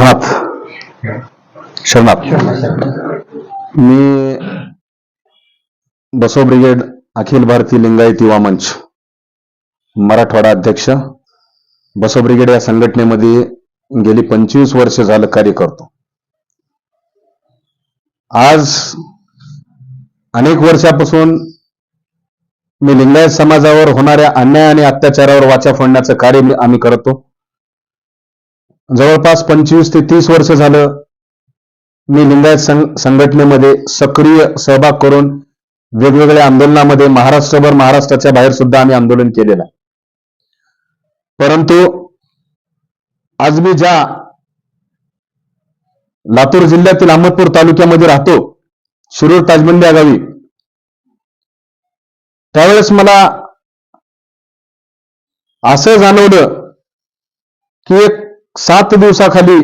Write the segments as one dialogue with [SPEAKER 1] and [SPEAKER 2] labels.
[SPEAKER 1] शरणात शरणात मी बसो ब्रिगेड अखिल भारतीय लिंगायत युवा मंच मराठवाडा अध्यक्ष. बसो ब्रिगेड या संघटनेमध्ये गेली पंचवीस वर्ष झालं कार्य करतो. आज अनेक वर्षापासून मी लिंगायत समाजावर होणाऱ्या अन्याय आणि अत्याचारावर वाचा फोडण्याचं कार्य आम्ही करतो. जवळपास पंचवीस ते तीस वर्ष झालं मी लिंगायत संघ- संघटनेमध्ये सक्रिय सहभाग करून वेगवेगळ्या आंदोलनामध्ये महाराष्ट्रभर महाराष्ट्राच्या बाहेर सुद्धा आम्ही आंदोलन केलेलं आहे. परंतु आज मी ज्या लातूर जिल्ह्यातील अहमदपूर तालुक्यामध्ये राहतो शिरूर ताजबंदी या गावी त्यावेळेस मला असं जाणवलं की एक सात दिवसाखाली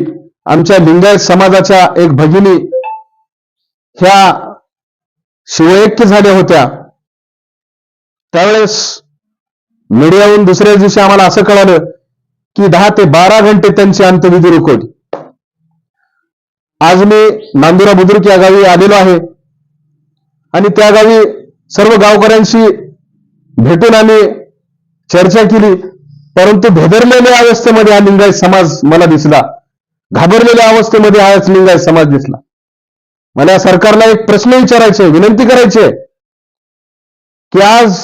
[SPEAKER 1] आमच्या लिंगायत समाजाच्या एक भगिनी ह्या शिवऐक्य झाल्या होत्या. त्यावेळेस मीडियाहून दुसऱ्या दिवशी आम्हाला असं कळालं की दहा ते बारा घंटे त्यांची अंत्यविधी रुकवली आज मी नांदुरा बुद्रुक या गावी आलेलो आहे. आणि त्या गावी सर्व गावकऱ्यांशी भेटून आम्ही चर्चा केली. परंतु भेदरलेल्या अवस्थेमध्ये हा लिंगायत समाज मला दिसला. घाबरलेल्या अवस्थेमध्ये हा लिंगायत समाज दिसला. मला या सरकारला एक प्रश्न विचारायचे विनंती करायची आहे की आज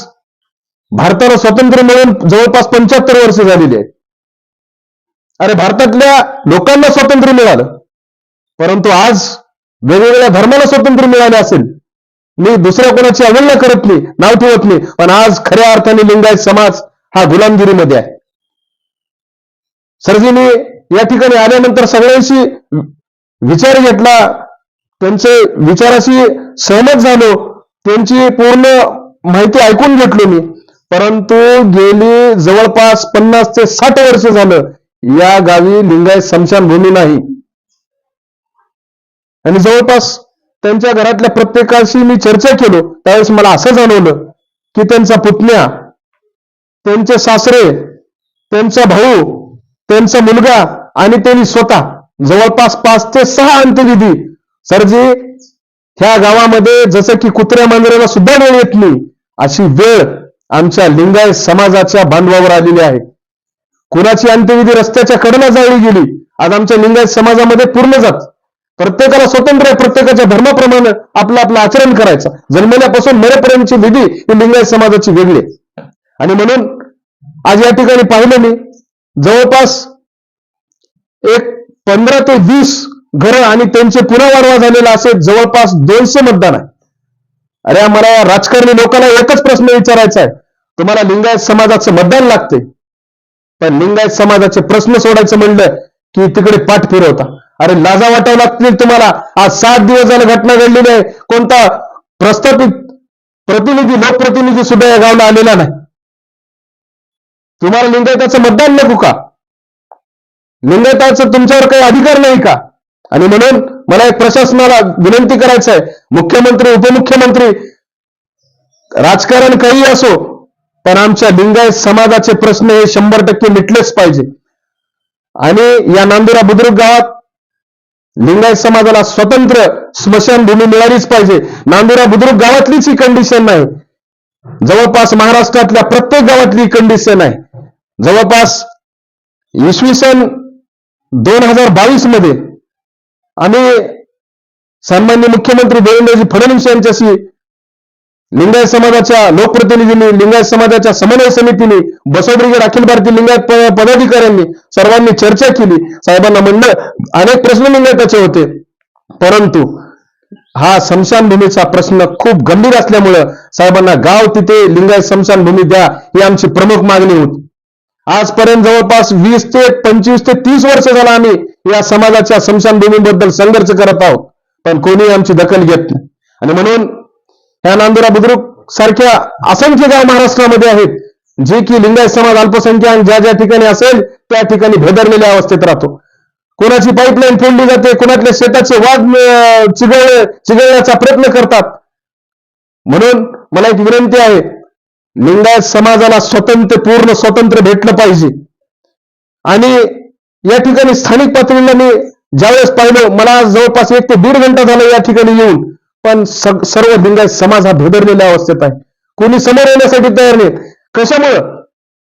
[SPEAKER 1] भारताला स्वातंत्र्य मिळून जवळपास पंच्याहत्तर वर्ष झालेली आहेत अरे भारतातल्या लोकांना स्वातंत्र्य मिळालं. परंतु आज वेगवेगळ्या धर्माला स्वातंत्र्य मिळाले असेल. मी दुसऱ्या कोणाची अवहेलना करत नाही नाव ठेवत नाही. पण आज खऱ्या अर्थाने लिंगायत समाज हा गुलामगिरीमध्ये आहे. सरजीने या ठिकाणी आल्यानंतर सगळ्यांशी विचार घेतला. त्यांचे विचाराशी सहमत झालो. त्यांची पूर्ण माहिती ऐकून घेतलो मी. परंतु गेली जवळपास पन्नास ते साठ वर्ष झालं. या गावी लिंगायत स्मशानभूमी नाही. आणि जवळपास त्यांच्या घरातल्या प्रत्येकाशी मी चर्चा केलो. त्यावेळेस मला असं जाणवलं की त्यांचा पुतण्या त्यांचे सासरे त्यांचा भाऊ त्यांचा मुलगा आणि त्यांनी स्वतः जवळपास पाच ते सहा अंत्यविधी. सरजी ह्या गावामध्ये जसं की कुत्र्या मांजराला सुद्धा वेळ येत नाही अशी वेळ आमच्या लिंगायत समाजाच्या बांधवावर आलेली आहे. कुणाची अंत्यविधी रस्त्याच्या कडेला जाळली गेली आज आमच्या लिंगायत समाजामध्ये पूर्ण जात. प्रत्येकाला स्वतंत्र आहे प्रत्येकाच्या धर्माप्रमाणे आपलं आपलं आचरण करायचं. जन्मल्यापासून मरेपर्यंतची विधी ही लिंगायत समाजाची वेगळी आहे. आणि म्हणून आज या ठिकाणी पाहिलं मी जवळपास एक पंधरा ते वीस घरं आणि त्यांचे पुन्हा वाढवा झालेला असेल जवळपास दोनशे मतदान आहे. अरे आम्हाला राजकारणी लोकांना एकच प्रश्न विचारायचा आहे. तुम्हाला लिंगायत समाजाचं मतदान लागते. पण लिंगायत समाजाचे प्रश्न सोडायचं म्हणलं की तिकडे पाठ फिरवता अरे लाजा वाटावं लागतील तुम्हाला. आज सात दिवस झालं घटना घडलेली आहे कोणता प्रस्थापित प्रतिनिधी लोकप्रतिनिधी सुद्धा या गावला आलेला नाही. तुम्हाला लिंगायताचं मतदान नको का? लिंगायताचं तुमच्यावर काही अधिकार नाही का? आणि म्हणून मला एक प्रशासनाला विनंती करायचं आहे. मुख्यमंत्री उपमुख्यमंत्री राजकारण काही असो पण आमच्या लिंगायत समाजाचे प्रश्न हे शंभर टक्के मिटलेच पाहिजे. आणि या नांदुरा बुद्रुक गावात लिंगायत समाजाला स्वतंत्र स्मशानभूमी मिळालीच पाहिजे. नांदुरा बुद्रुक गावातलीच ही कंडिशन नाही. जवळपास महाराष्ट्रातल्या प्रत्येक गावातली कंडिशन आहे. जवळपास इसवी सन दोन हजार बावीसमध्ये आम्ही सन्मान्य मुख्यमंत्री देवेंद्रजी फडणवीस यांच्याशी लिंगायत समाजाच्या लोकप्रतिनिधींनी लिंगायत समाजाच्या समन्वय समितीने बसव ब्रिगेड अखिल भारतीय लिंगायत प- पदाधिकाऱ्यांनी सर्वांनी चर्चा केली. साहेबांना म्हणलं अनेक प्रश्न लिंगायताचे होते. परंतु हा स्मशानभूमीचा प्रश्न खूप गंभीर असल्यामुळं साहेबांना गाव तिथे लिंगायत स्मशानभूमी द्या ही आमची प्रमुख मागणी होती. आजपर्यंत जवळपास वीस ते पंचवीस ते तीस वर्ष झाला आम्ही या समाजाच्या स्मशानभूमीबद्दल संघर्ष करत आहोत. पण कोणी आमची दखल घेत नाही. आणि म्हणून ह्या नांदुरा बुद्रुक सारख्या असंख्य गाव महाराष्ट्रामध्ये आहेत जे की लिंगायत समाज अल्पसंख्याक ज्या ज्या ठिकाणी असेल त्या ठिकाणी भेदरलेल्या अवस्थेत राहतो. कोणाची पाईपलाईन फोडली जाते कोणातल्या शेताचे वाद चिघळ चिघळण्याचा प्रयत्न करतात. म्हणून मला एक विनंती आहे लिंगायत समाजाला स्वतंत्र पूर्ण स्वातंत्र्य भेटलं पाहिजे. आणि या ठिकाणी स्थानिक पातळीला मी ज्यावेळेस पाहिलं मला जवळपास एक ते दीड घंटा झाला या ठिकाणी येऊन पण सग- सर्व लिंगायत समाज हा भेदरलेल्या अवस्थेत आहे. कोणी समोर येण्यासाठी तयार नाही. कशामुळं?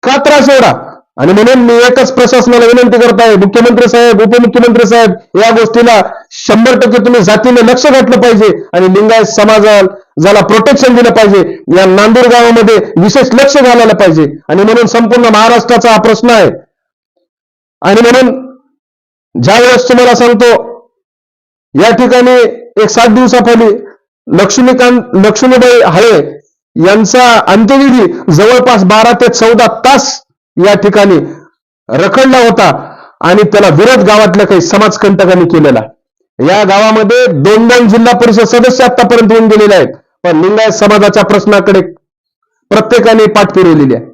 [SPEAKER 1] का त्रास एवढा? आणि म्हणून मी एकच प्रशासनाला विनंती करत आहे मुख्यमंत्री साहेब उपमुख्यमंत्री साहेब या गोष्टीला शंभर टक्के तुम्ही जातीने लक्ष घातलं पाहिजे आणि लिंगायत समाजाला ज्याला प्रोटेक्शन दिलं पाहिजे या नांदूर गावामध्ये विशेष लक्ष घालायला पाहिजे. आणि म्हणून संपूर्ण महाराष्ट्राचा हा प्रश्न आहे. आणि म्हणून ज्यावेळेस तुम्हाला सांगतो या ठिकाणी एक सात दिवसापूर्वी लक्ष्मीकांत लक्ष्मीबाई हळे यांचा अंत्यविधी जवळपास बारा ते चौदा तास या ठिकाणी रखडला होता आणि त्याला विरोध गावातल्या काही समाजकंटकांनी केलेला. या गावामध्ये दोन दोन जिल्हा परिषद सदस्य आतापर्यंत येऊन गेलेले आहेत. पण लिंगायत समाजाच्या प्रश्नाकडे प्रत्येकाने पाठ फिरवलेली आहे.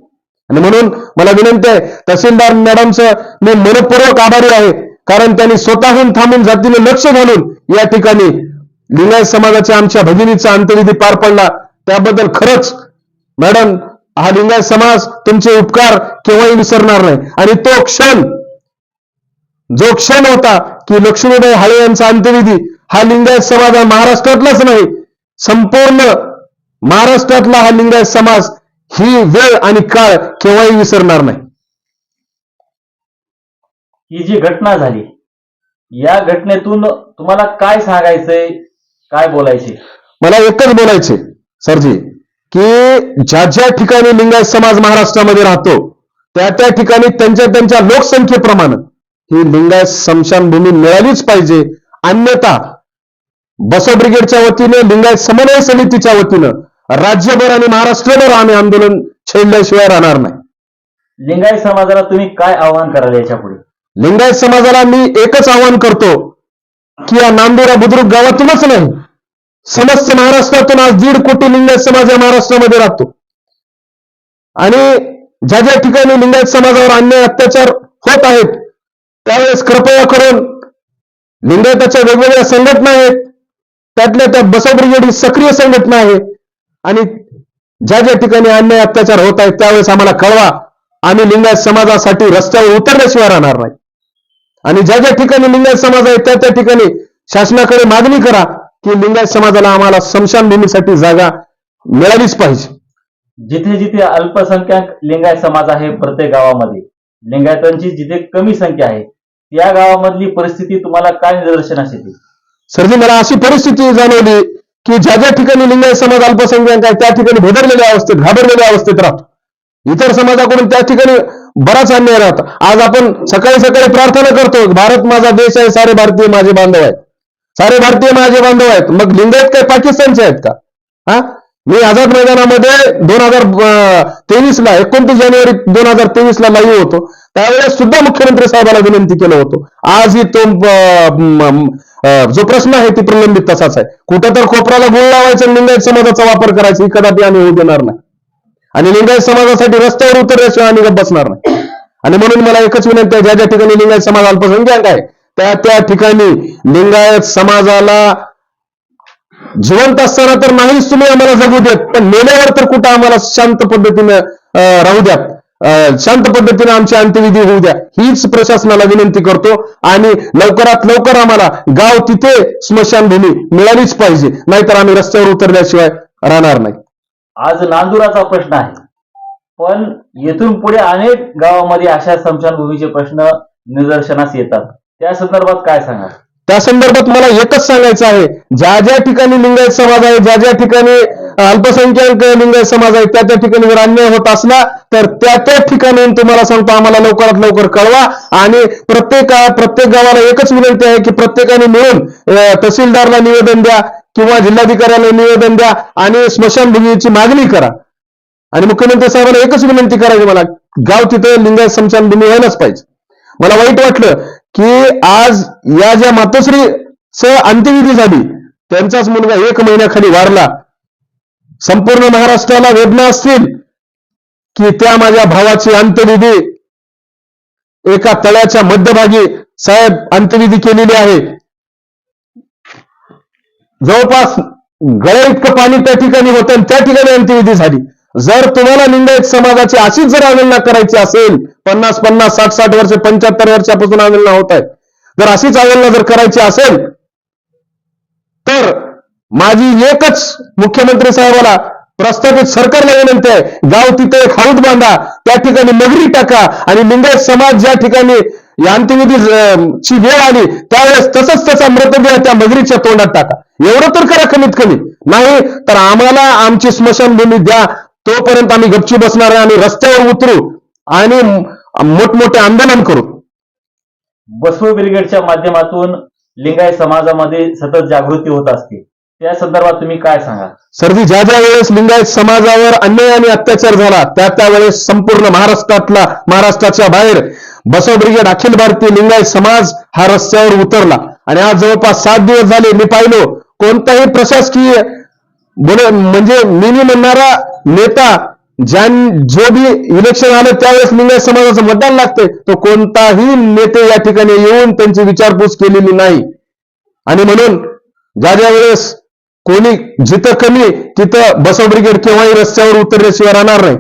[SPEAKER 1] आणि म्हणून मला विनंती आहे तहसीलदार मॅडमचं मी मनपूर्वक आभारी आहे. कारण त्यांनी स्वतःहून थांबून जातीने लक्ष घालून या ठिकाणी लिंगायत समाजाच्या आमच्या भगिनीचा अंत्यविधी पार पडला. त्याबद्दल खरंच मॅडम हा लिंगायत समाज तुमचे उपकार केव्हाही विसरणार नाही. आणि तो क्षण जो क्षण होता की लक्ष्मीबाई हाळे यांचा अंत्यविधी हा लिंगायत समाज हा महाराष्ट्रातलाच नाही संपूर्ण महाराष्ट्रातला हा लिंगायत समाज ही वेळ आणि काळ केव्हाही विसरणार नाही.
[SPEAKER 2] ही जी घटना झाली या घटनेतून तुम्हाला काय सांगायचंय काय बोलायचे
[SPEAKER 1] मला एकच बोलायचे सरजी. की ज्या ज्या ठिकाणी लिंगायत समाज महाराष्ट्रामध्ये राहतो त्या त्या ठिकाणी त्यांच्या त्यांच्या लोकसंख्येप्रमाणे ही लिंगायत स्मशानभूमी मिळालीच पाहिजे. अन्यथा बसव ब्रिगेडच्या वतीने लिंगायत समन्वय समितीच्या वतीनं राज्यभर आणि महाराष्ट्रभर आम्ही आंदोलन छेडल्याशिवाय राहणार नाही.
[SPEAKER 2] लिंगायत समाजाला तुम्ही काय आव्हान कराल याच्यापुढे
[SPEAKER 1] लिंगायत समाजाला मी एकच आवाहन करतो की या नांदुरा बुद्रुक गावातूनच नाही समस्त महाराष्ट्रातून आज दीड कोटी लिंगायत समाज या महाराष्ट्रामध्ये राहतो. आणि ज्या ज्या ठिकाणी लिंगायत समाजावर अन्याय अत्याचार होत आहेत त्यावेळेस कृपया करून लिंगायताच्या वेगवेगळ्या संघटना आहेत त्यातल्या त्या बसव ब्रिगेड ही सक्रिय संघटना आहे आणि ज्या ज्या ठिकाणी अन्याय अत्याचार होत आहेत त्यावेळेस आम्हाला कळवा आम्ही लिंगायत समाजासाठी रस्त्यावर उतरल्याशिवाय राहणार नाही. आणि ज्या ज्या ठिकाणी लिंगायत समाज आहे त्या त्या ठिकाणी शासनाकडे मागणी करा की लिंगायत समाजाला आम्हाला स्मशानभूमीसाठी जागा मिळालीच पाहिजे.
[SPEAKER 2] जिथे जिथे अल्पसंख्याक लिंगायत समाज आहे प्रत्येक गावामध्ये लिंगायतांची जिथे कमी संख्या आहे त्या गावामधली परिस्थिती तुम्हाला काय निदर्शनास येते?
[SPEAKER 1] सरजी मला अशी परिस्थिती जाणवली की ज्या ज्या ठिकाणी लिंगायत समाज अल्पसंख्याक आहे त्या ठिकाणी भेदरलेल्या अवस्थेत घाबरलेल्या अवस्थेत राहतो. इतर समाजाकडून त्या ठिकाणी बराच अन्याय राहतो. आज आपण सकाळी सकाळी प्रार्थना करतो भारत माझा देश आहे सारे भारतीय माझे बांधव आहेत. सारे भारतीय माझे बांधव आहेत. मग लिंगायत काय पाकिस्तानचे आहेत का? हा? मी आझाद मैदानामध्ये दोन हजार तेवीस ला एकोणतीस जानेवारी दोन हजार तेवीस ला लाईव्ह होतो. त्यावेळेस सुद्धा मुख्यमंत्री साहेबाला विनंती केलं होतो. आजही तो जो प्रश्न आहे ती प्रलंबित तसाच आहे. कुठं तर खोपराला गुळ लावायचा लिंगायत समाजाचा वापर करायचा ही कदापि आम्ही होऊ देणार नाही. आणि लिंगायत समाजासाठी रस्त्यावर उतरल्याशिवाय आम्ही बसणार नाही. आणि म्हणून मला एकच विनंती आहे ज्या ज्या ठिकाणी लिंगायत समाज अल्पसंख्याक आहे त्या त्या ठिकाणी लिंगायत समाजाला जिवंत असताना तर नाहीच तुम्ही आम्हाला जगू देत पण मेल्यावर तर कुठं आम्हाला शांत पद्धतीनं राहू द्यात. शांत पद्धतीने आमची अंत्यविधी होऊ द्या. हीच प्रशासनाला विनंती करतो आणि लवकरात लवकर आम्हाला गाव तिथे स्मशानभूमी मिळालीच पाहिजे. नाहीतर आम्ही रस्त्यावर उतरल्याशिवाय राहणार नाही.
[SPEAKER 2] आज नांदुराचा प्रश्न आहे. पण येथून पुढे अनेक गावामध्ये अशा स्मशानभूमीचे प्रश्न निदर्शनास येतात. त्या संदर्भात काय सांगा
[SPEAKER 1] त्या संदर्भात मला एकच सांगायचं आहे. ज्या ज्या ठिकाणी लिंगायत समाज आहे ज्या ज्या ठिकाणी अल्पसंख्याक लिंगायत समाज आहे त्या त्या ठिकाणी जर अन्याय होत असला तर त्या त्या ठिकाणी तुम्हाला सांगतो आम्हाला लवकरात लवकर कळवा. आणि प्रत्येक प्रत्येक गावाला एकच विनंती आहे की प्रत्येकाने मिळून तहसीलदारला निवेदन द्या किंवा जिल्हाधिकाऱ्याला निवेदन द्या आणि स्मशानभूमीची मागणी करा. आणि मुख्यमंत्री साहेबांना एकच विनंती करायची मला गाव तिथं लिंगायत स्मशानभूमी व्हायलाच पाहिजे. मला वाईट वाटलं की आज या ज्या मातोश्री स अंत्यविधी झाली त्यांचाच मुलगा एक महिन्याखाली वारला संपूर्ण महाराष्ट्राला वेदना असतील की त्या माझ्या भावाची अंत्यविधी एका तळ्याच्या मध्यभागी साहेब अंत्यविधी केलेली आहे. जवळपास गळ्या इतकं पाणी त्या ठिकाणी होतं आणि त्या ठिकाणी अंत्यविधी झाली जर तुम्हाला लिंगायत समाजाची अशीच जर अवहेलना करायची असेल पन्नास पन्नास साठ साठ वर्ष पंच्याहत्तर वर्षापासून अवहेलना होत आहे जर अशीच अवहेलना जर करायची असेल तर माझी एकच मुख्यमंत्री साहेबाला प्रस्तावित सरकारला विनंती आहे गाव तिथे एक हौद बांधा त्या ठिकाणी नगरी टाका आणि लिंगायत समाज ज्या ठिकाणी या अंत्यविधी ची वेळ आली त्यावेळेस तसंच तसा मृतदेह त्या मगरीच्या तोंडात टाका. एवढं तर करा कमीत कमी. नाही तर आम्हाला आमची स्मशानभूमी द्या तोपर्यंत आम्ही गपची बसणार आहे आणि रस्त्यावर उतरू आणि मोठमोठे आंदोलन करू.
[SPEAKER 2] बसव ब्रिगेडच्या माध्यमातून लिंगायत समाजामध्ये सतत जागृती होत असते. त्या संदर्भात तुम्ही काय सांगा
[SPEAKER 1] सरजी ज्या ज्या वेळेस लिंगायत समाजावर अन्याय आणि अत्याचार झाला त्या त्यावेळेस संपूर्ण महाराष्ट्रातला महाराष्ट्राच्या बाहेर बसव ब्रिगेड अखिल भारतीय लिंगायत समाज हा रस्त्यावर उतरला. आणि आज जवळपास सात दिवस झाले मी पाहिलो कोणताही प्रशासकीय बोल म्हणजे मी म्हणणारा नेता ज्या जो बी इलेक्शन आलं त्यावेळेस लिंगायत समाजाचं मतदान लागतंय. तो कोणताही नेते या ठिकाणी येऊन त्यांची विचारपूस केलेली नाही. आणि म्हणून ज्या ज्या वेळेस कोणी जिथं कमी तिथं बसव ब्रिगेड केव्हाही रस्त्यावर उतरल्याशिवाय राहणार नाही.